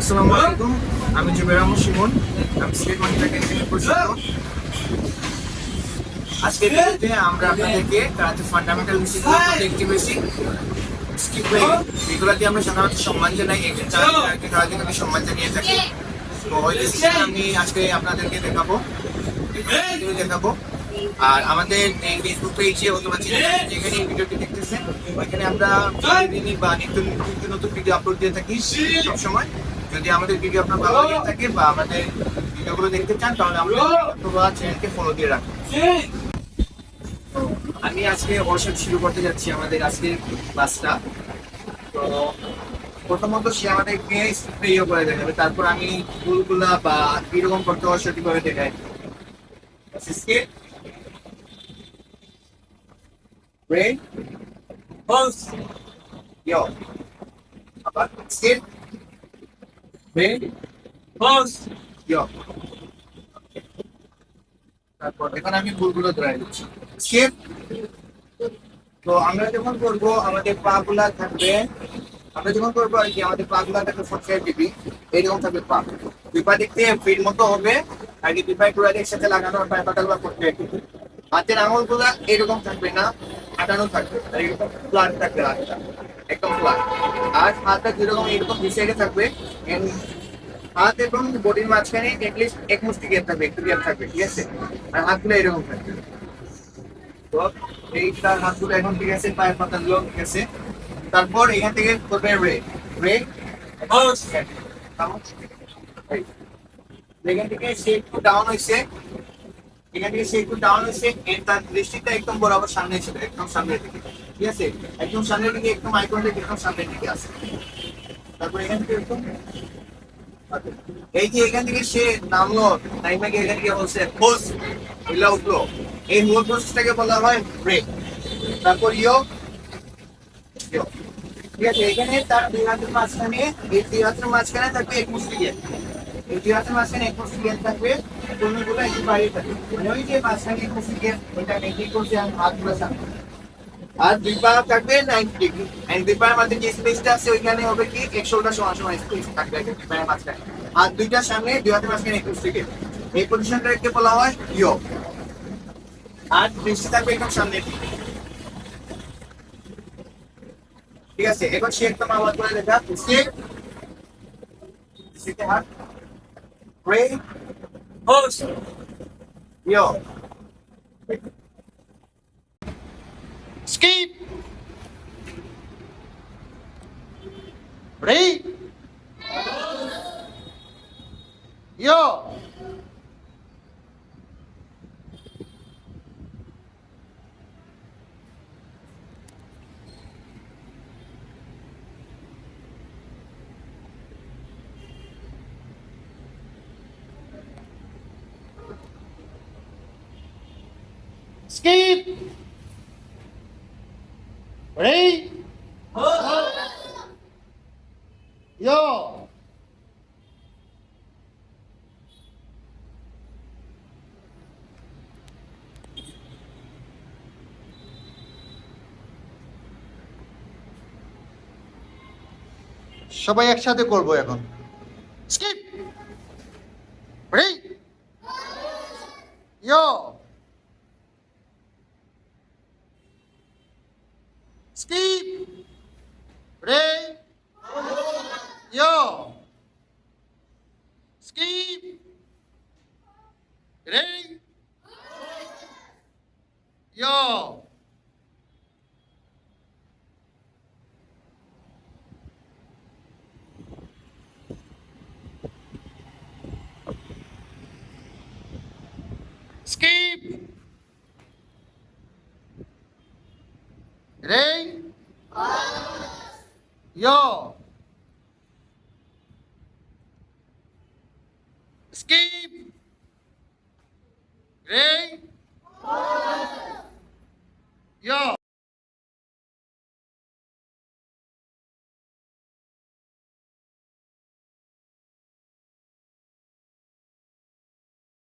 আসসালামু আলাইকুম। আমি জুবের আহমদ শিমন। আমি সিলেট মানিটাকে থেকে পরিচিত আজকে ভিডিওতে আমরা আপনাদেরকে কারাতে ফান্ডামেন্টাল বেসিকগুলো একটি বেসিক স্কিপ ওয়ে এগুলোকে আমরা সাধারণত সম্মান জানাই। একজন চাকরি কারাতে আমি সম্মান জানিয়ে থাকি। তো ওই আমি আজকে আপনাদেরকে দেখাবো। ভিডিও দেখাবো। আর আমাদের এই ফেসবুক পেজে অথবা যেখানে এই ভিডিওটি দেখতেছেন ওইখানে আমরা বা নিত্য নতুন ভিডিও আপলোড দিয়ে থাকি সবসময়। যদি আমাদের ভিডিও আপনার ভালো লেগে থাকে বা আমাদের ভিডিওগুলো দেখতে চান, তাহলে আমরা চ্যানেলকে ফলো দিয়ে রাখুন আমি আজকে সাথে শুরু করতে যাচ্ছি আমাদের আজকের ক্লাসটা তো প্রথমত সে আমাদেরকে ইয়ে করে দেখাবে, তারপর আমি ভুলগুলা বা কীরকম করতে হয় করে দেখাই Brain. Pulse. Yo. আবার স্কিপ করব, আমাদের পা গুলা থাকবে, আমরা যখন করব আর কি গুলা দুই মতো হবে পায়ে একসাথে লাগানো পায়ে পাতাল বা করতে হাতের আঙুলগুলা এরকম থাকবে না, আটানো থাকবে এরকম ফ্ল্যাট থাকবে একদম ফ্ল্যাট আর হাতটা যেরকম এরকম দুই থাকবে হাত এবং বডির মাঝখানে এটলিস্ট এক মুষ্টি গ্যাপ থাকবে, একটু গ্যাপ থাকবে, ঠিক আছে? আর হাতগুলো এরকম থাকবে। তো এইটার হাতগুলো এখন, ঠিক আছে? পায়ের পাতাগুলো ঠিক আছে? তারপর এখান থেকে করবে রে রে এখান থেকে সে একটু ডাউন হয়েছে। এখান থেকে সে একটু ডাউন হয়েছে এর তার দৃষ্টিটা একদম বরাবর সামনে ছিল, একদম সামনের দিকে। ঠিক আছে? একদম সামনের দিকে, একদম আইকন থেকে একদম সামনের দিকে আছে। থেকে এই যে এখান থেকে সে নামলো নাইমা গিয়ে এখান থেকে বলছে হোস এগুলা উঠল। এই মূল প্রসেসটাকে বলা হয় ব্রেক তারপর ইয়ো। ঠিক আছে, এখানে তার দুই হাতের মাঝখানে, এই দুই হাতের মাঝখানে থাকবে এক গেট এই দুই হাতের মাঝখানে এক গেট থাকবে, কোনগুলো একটু বাইরে থাকবে। মানে ওই যে মাঝখানে এক গেট ওইটা মেনটেন করছে আমি হাতগুলো সামনে আর দুই পা থাকবে নাইনটি ডিগ্রি এন্ড দুই পায়ের মাঝে যে স্পেসটা আছে ওইখানে হবে কি একশোটা সমান সমান স্পেস থাকবে দুই পায়ের মাঝখানে। আর দুইটার সামনে দুই হাতের মাঝখানে একুশ থেকে। এই পজিশনটাকে বলা হয়? ইয়ো। আর দৃষ্টি থাকবে একদম সামনে ঠিক আছে এবার সে একদম আওয়াজ করে দেখা। স্টেপ দৃষ্টিতে হাত? প্রে হোস yo. Skip. Ready? Yo. Skip. Ready? Yo. সবাই একসাথে করব এখন। Skip ready yo Skip. Ready? Yo. Skip. Ready? Yo. Skip. Ready? Yo. Skip. Great.